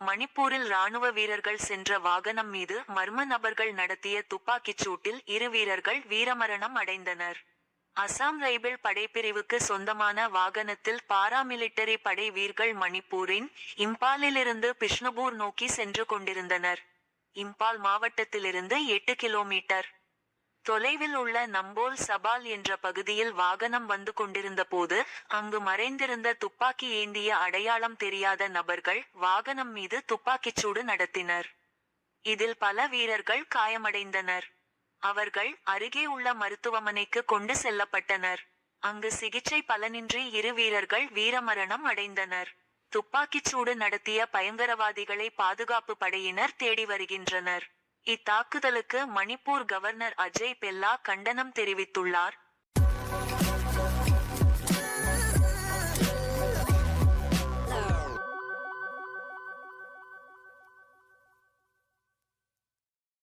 மணிப்பூரில் ராணுவ வீரர்கள் சென்ற வாகனம் மீது மர்ம நபர்கள் நடத்திய துப்பாக்கிச் சூட்டில் இரு வீரர்கள் வீரமரணம் அடைந்தனர். அசாம் ரைபிள் படைப்பிரிவுக்கு சொந்தமான வாகனத்தில் பாராமிலிட்டரி படை வீர்கள் மணிப்பூரின் இம்பாலிலிருந்து பிஷ்ணுபூர் நோக்கி சென்று கொண்டிருந்தனர். இம்பால் மாவட்டத்திலிருந்து எட்டு கிலோமீட்டர். தொலைவில் உள்ள நம்போல் சபால் என்ற பகுதியில் வாகனம் வந்து கொண்டிருந்த போது அங்கு மறைந்திருந்த துப்பாக்கி ஏந்திய அடையாளம் தெரியாத நபர்கள் வாகனம் மீது துப்பாக்கிச்சூடு நடத்தினர். இதில் பல வீரர்கள் காயமடைந்தனர். அவர்கள் அருகே உள்ள மருத்துவமனைக்கு கொண்டு செல்லப்பட்டனர். அங்கு சிகிச்சை பலனின்றி இரு வீரர்கள் வீரமரணம் அடைந்தனர். துப்பாக்கிச்சூடு நடத்திய பயங்கரவாதிகளை பாதுகாப்பு படையினர் தேடி வருகின்றனர். இத்தாக்குதலுக்கு மணிப்பூர் கவர்னர் அஜய் பெல்லா கண்டனம் தெரிவித்துள்ளார்.